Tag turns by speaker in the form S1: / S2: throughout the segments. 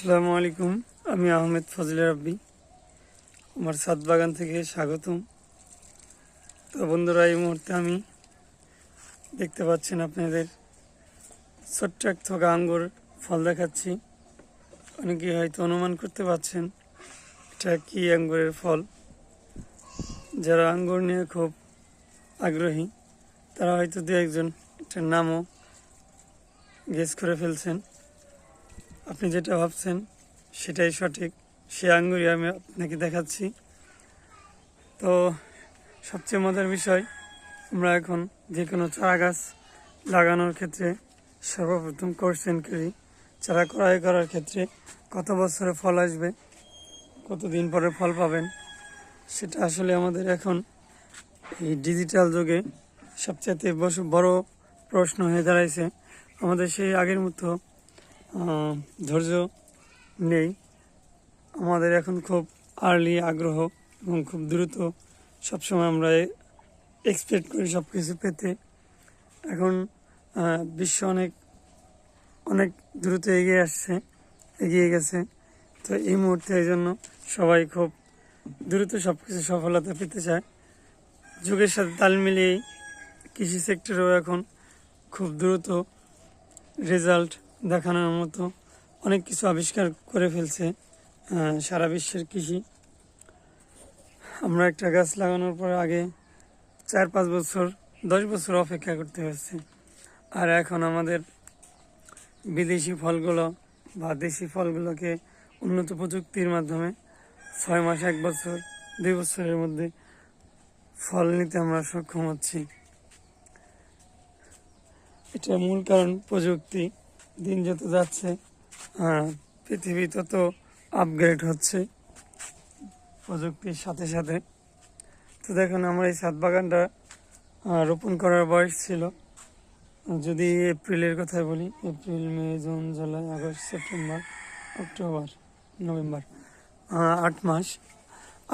S1: আসসালামু আলাইকুম। আমি আহমেদ ফজলে রাব্বি আমার সাত বাগান থেকে স্বাগতম। তো বন্ধুরা, এই মুহূর্তে আমি দেখতে পাচ্ছেন আপনাদের ছোট্ট এক থোকা আঙ্গুর ফল দেখাচ্ছি। অনেকে হয়তো অনুমান করতে পারছেন, এটা কি আঙ্গুরের ফল? যারা আঙ্গুর নিয়ে খুব আগ্রহী, তারা হয়তো দু একজন এটার নামও গেস করে ফেলছেন। আপনি যেটা ভাবছেন সেটাই সঠিক। সে আঙ্গুরই আমি আপনাকে দেখাচ্ছি। তো সবচেয়ে মজার বিষয়, আমরা এখন যে কোনো চারা গাছ লাগানোর ক্ষেত্রে সর্বপ্রথম কোর্সেন করি চারা ক্রয় করার ক্ষেত্রে কত বছরে ফল আসবে, কতদিন পরে ফল পাবেন, সেটা আসলে আমাদের এখন এই ডিজিটাল যুগে সবচেয়ে বড় প্রশ্ন হয়ে দাঁড়াইছে। আমাদের সেই আগের মতো ধৈর্য নেই। আমাদের এখন খুব আর্লি আগ্রহ এবং খুব দ্রুত সবসময় আমরা এক্সপেক্ট করি সব কিছু পেতে। এখন বিশ্ব অনেক অনেক দ্রুত এগিয়ে আসছে, এগিয়ে গেছে। তো এই মুহূর্তে এই জন্য সবাই খুব দ্রুত সব কিছু সফলতা পেতে চায়। যুগের সাথে তাল মিলিয়েই কৃষি সেক্টরেও এখন খুব দ্রুত রেজাল্ট দেখানোর মতো অনেক কিছু আবিষ্কার করে ফেলছে সারা বিশ্বের কৃষি। আমরা একটা গাছ লাগানোর পর আগে চার পাঁচ বছর, দশ বছর অপেক্ষা করতে হয়েছে। আর এখন আমাদের বিদেশি ফলগুলো বা দেশি ফলগুলোকে উন্নত প্রযুক্তির মাধ্যমে ছয় মাস, এক বছর, দুই বছরের মধ্যে ফল নিতে আমরা সক্ষম হচ্ছি। এটার মূল কারণ প্রযুক্তি। দিন যত যাচ্ছে পৃথিবী তত আপগ্রেড হচ্ছে প্রযুক্তির সাথে সাথে। তো দেখুন, আমার এই সাত বাগানটা রোপণ করার বয়স ছিল। যদি এপ্রিলের কথা বলি, April, May, June, July, August, September, October, November আট মাস।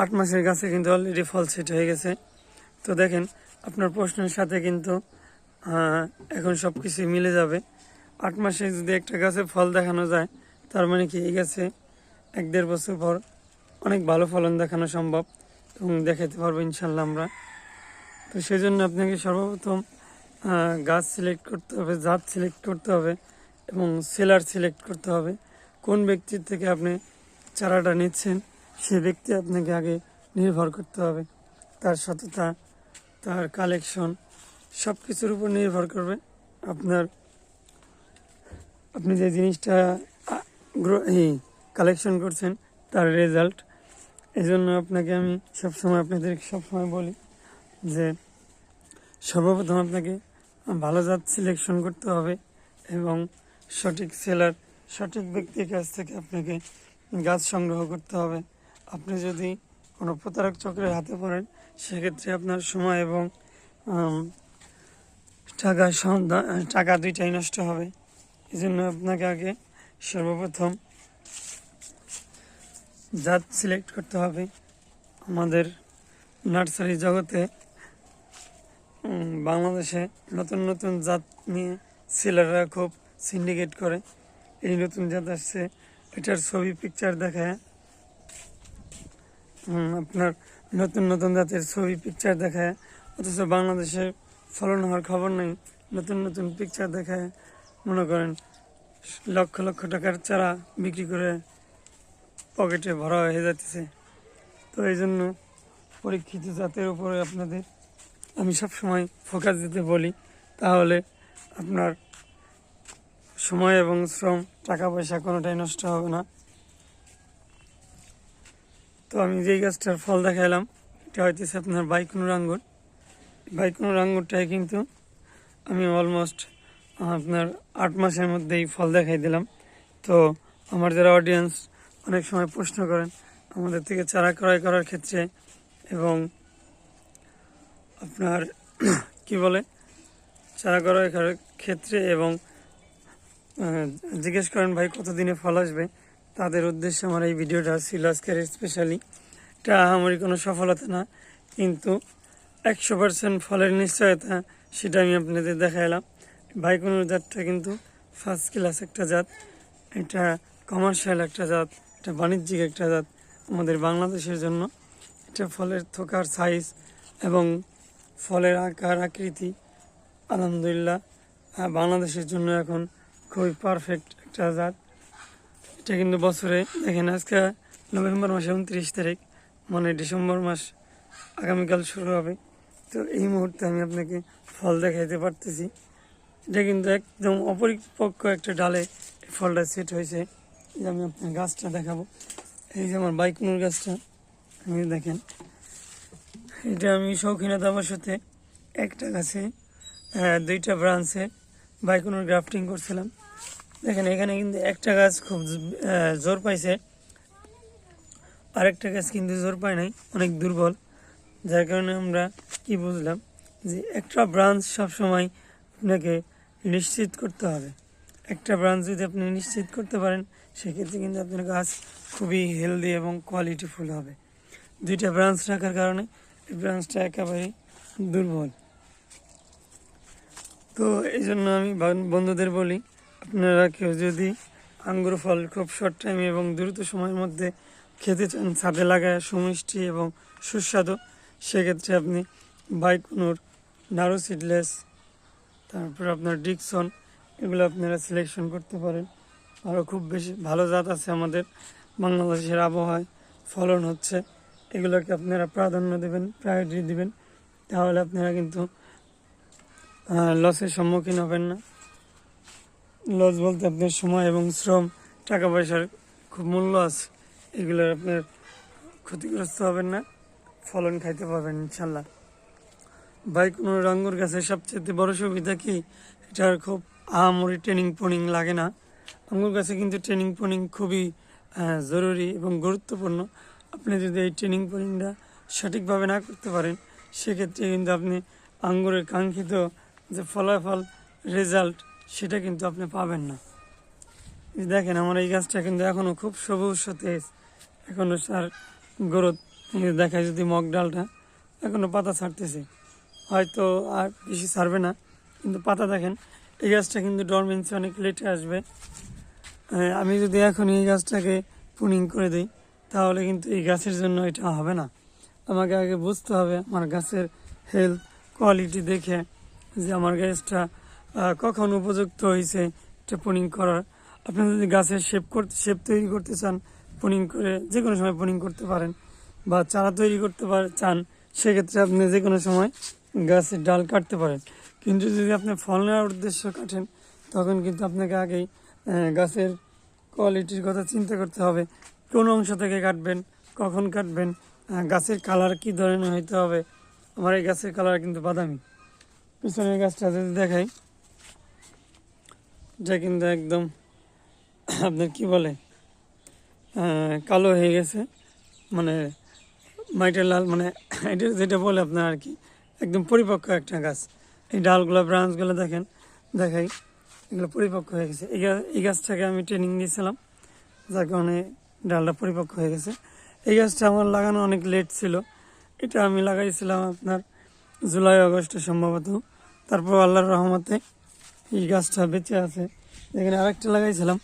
S1: আট মাসের গাছে কিন্তু অলরেডি ফল সেট হয়ে গেছে। তো দেখেন, আপনার প্রশ্নের সাথে কিন্তু এখন সব কিছুই মিলে যাবে। আট মাসে যদি একটা গাছে ফল দেখানো যায়, তার মানে কি এই গাছে এক দেড় বছর পর অনেক ভালো ফলন দেখানো সম্ভব এবং দেখাতে পারব ইনশাল্লাহ আমরা। তো সেই জন্য আপনাকে সর্বপ্রথম গাছ সিলেক্ট করতে হবে, জাত সিলেক্ট করতে হবে এবং সেলার সিলেক্ট করতে হবে। কোন ব্যক্তির থেকে আপনি চারাটা নিচ্ছেন, সে ব্যক্তি আপনাকে আগে নির্ভর করতে হবে। তার সততা, তার কালেকশন সব কিছুর উপর নির্ভর করবে আপনার আপনি যে জিনিসটা কালেকশন করছেন, তার রেজাল্ট এই জন্য আপনাকে আমি সবসময় আপনাদের, সবসময় বলি যে সর্বপ্রথম আপনাকে ভালো জাত সিলেকশন করতে হবে এবং সঠিক সেলার সঠিক ব্যক্তির কাছ থেকে আপনাকে গাছ সংগ্রহ করতে হবে। আপনি যদি কোনো প্রতারক চক্রের হাতে পড়েন, সেক্ষেত্রে আপনার সময় এবং টাকা টাকা দুইটাই নষ্ট হবে। এই জন্য আপনাকে আগে সর্বপ্রথম জাত সিলেক্ট করতে হবে। আমাদের নার্সারি জগতে বাংলাদেশে নতুন নতুন জাত নিয়ে সেলাররা খুব সিন্ডিকেট করে। এই নতুন জাত আসছে, এটার ছবি পিকচার দেখায়। আপনার নতুন নতুন জাতের ছবি পিকচার দেখায়। অথচ বাংলাদেশে ফলন হওয়ার খবর নেই, নতুন নতুন পিকচার দেখায়। মনে করেন, লক্ষ লক্ষ টাকার চারা বিক্রি করে পকেটে ভরা হয়ে যাচ্ছে তো এই জন্য পরীক্ষিত জাতের উপরে আপনাদের আমি সব সময় ফোকাস দিতে বলি। তাহলে আপনার সময় এবং শ্রম, টাকা পয়সা কোনোটাই নষ্ট হবে না। তো আমি যেই গাছটার ফল দেখালাম এটা হইতেছে আপনার বাইকুনুর আঙ্গুর। বাইকুনুর আঙ্গুরটাই কিন্তু আমি অলমোস্ট আপনার আট মাসের মধ্যেই ফল দেখাই দিলাম। তো আমার যারা অডিয়েন্স অনেক সময় প্রশ্ন করেন, আমাদের থেকে চারা ক্রয় করার ক্ষেত্রে এবং আপনার কি বলে? চারা ক্রয় করার ক্ষেত্রে এবং জিজ্ঞেস করেন, ভাই, কতদিনে ফল আসবে? তাদের উদ্দেশ্যে আমার এই ভিডিওটা ছিল আজকের স্পেশালি এটা আমারই কোনো সফলতা না, কিন্তু একশো পার্সেন্ট ফলের নিশ্চয়তা সেটা আমি আপনাদের দেখাইলাম। বাইকুনুর জাতটা কিন্তু ফার্স্ট ক্লাস একটা জাত, এটা কমার্শিয়াল একটা জাত, এটা বাণিজ্যিক একটা জাত আমাদের বাংলাদেশের জন্য। এটা ফলের থোকার সাইজ এবং ফলের আকার, আকৃতি, আলহামদুলিল্লাহ বাংলাদেশের জন্য এখন খুবই পারফেক্ট একটা জাত। এটা কিন্তু বছরে, দেখেন আজকে নভেম্বর মাসে উনত্রিশ তারিখ মানে ডিসেম্বর মাস আগামীকাল শুরু হবে। তো এই মুহূর্তে আমি আপনাকে ফল দেখাইতে পারতেছি। এটা কিন্তু একদম অপরিপক্ক একটা ডালে ফলটা সেট হয়েছে। যে আমি আপনার গাছটা দেখাবো। এই যে আমার বাইকুনুর গাছটা আমি দেখেন। এটা আমি শৌখিনতা বসতে একটা গাছে দুইটা ব্রাঞ্চে বাইকুনুর গ্রাফটিং করছিলাম। দেখেন, এখানে কিন্তু একটা গাছ খুব জোর পাইছে। আরেকটা গাছ কিন্তু জোর পায় নাই, অনেক দুর্বল। যার কারণে আমরা কি বুঝলাম যে একটা ব্রাঞ্চ সবসময় আপনাকে নিশ্চিত করতে হবে। একটা ব্রাঞ্চ যদি আপনি নিশ্চিত করতে পারেন, সেক্ষেত্রে কিন্তু আপনার গাছ খুবই হেলদি এবং কোয়ালিটিফুল হবে। দুইটা ব্রাঞ্চ রাখার কারণে এই ব্রাঞ্চটা একেবারেই দুর্বল। তো এই জন্য আমি বন্ধুদের বলি, আপনারা কেউ যদি আঙ্গুর ফল খুব শর্ট টাইমে এবং দ্রুত সময়ের মধ্যে খেতে চান, ছাদে লাগায় সুমিষ্টি এবং সুস্বাদু, সেক্ষেত্রে আপনি বাইকুনুর নারু সিডলেস তারপর আপনার ডিকসন এগুলো আপনারা সিলেকশন করতে পারেন। আরও খুব বেশি, ভালো জাত আছে আমাদের। বাংলাদেশের আবহাওয়ায় ফলন হচ্ছে। এগুলোকে আপনারা প্রাধান্য দেবেন প্রায়োরিটি দিবেন। তাহলে আপনারা কিন্তু লসের সম্মুখীন হবেন না। লস বলতে আপনার সময় এবং শ্রম, টাকা পয়সার খুব মূল্য আছে। এগুলোর আপনার ক্ষতিগ্রস্ত হবেন না, ফলন খাইতে পারবেন ইনশাল্লাহ। বাইক কোনো আঙ্গুর গাছের সবচেয়ে বড় সুবিধা কি? এটার খুব আহামরি ট্রেনিং পোনিং লাগে না। আঙ্গুর গাছে কিন্তু ট্রেনিং পোনিং খুবই জরুরি এবং গুরুত্বপূর্ণ। আপনি যদি এই ট্রেনিং পোনিংটা সঠিকভাবে না করতে পারেন, সেক্ষেত্রে কিন্তু আপনি আঙ্গুরের কাঙ্ক্ষিত যে ফলাফল রেজাল্ট সেটা কিন্তু আপনি পাবেন না। দেখেন, আমার এই গাছটা কিন্তু এখনও খুব সবুজ সতেজ। এখনও সার গ্রোথ দেখায় যদি মগ ডালটা এখনও পাতা ছাড়তেছে। হয়তো আর বেশি ছাড়বে না। কিন্তু পাতা দেখেন, এই গাছটা কিন্তু ডরমেন্সি অনেক লেটে আসবে। আমি যদি এখন এই গাছটাকে পুনিং করে দিই, তাহলে কিন্তু এই গাছের জন্য এটা হবে না। আমাকে আগে বুঝতে হবে আমার গাছের হেলথ কোয়ালিটি দেখে যে আমার গাছটা কখন উপযুক্ত হয়েছে এটা পুনিং করার। আপনি যদি গাছের শেপ করতে শেপ তৈরি করতে চান পুনিং করে যে কোনো সময় পুনিং করতে পারেন বা চারা তৈরি করতে পারে, চান, সেক্ষেত্রে আপনি যে কোনো সময় গাছের ডাল কাটতে পারেন। কিন্তু যদি আপনি ফল নেওয়ার উদ্দেশ্য কাটেন, তখন কিন্তু আপনাকে আগেই গাছের কোয়ালিটির কথা চিন্তা করতে হবে। কোন অংশ থেকে কাটবেন, কখন কাটবেন গাছের কালার কি ধরনের হইতে হবে। আমার এই গাছের কালার কিন্তু বাদামি। পিছনের গাছটা যদি দেখাই, এটা কিন্তু একদম, আপনার কি বলে কালো হয়ে গেছে। মানে মাইটের লাল মানে এটা যেটা বলে আপনার আর কি একদম পরিপক্ক একটা গাছ। এই ডালগুলো, ব্রাঞ্চগুলো দেখেন, দেখাই। এগুলো পরিপক্ক হয়ে গেছে। এই গাছটাকে আমি ট্রেনিং দিয়েছিলাম যার কারণে ডালটা পরিপক্ক হয়ে গেছে। এই গাছটা আমার লাগানো অনেক লেট ছিল। এটা আমি লাগাইছিলাম আপনার জুলাই, আগস্টে সম্ভবত। তারপর আল্লাহর রহমতে এই গাছটা বেঁচে আছে। এখানে আরেকটা লাগাইছিলাম।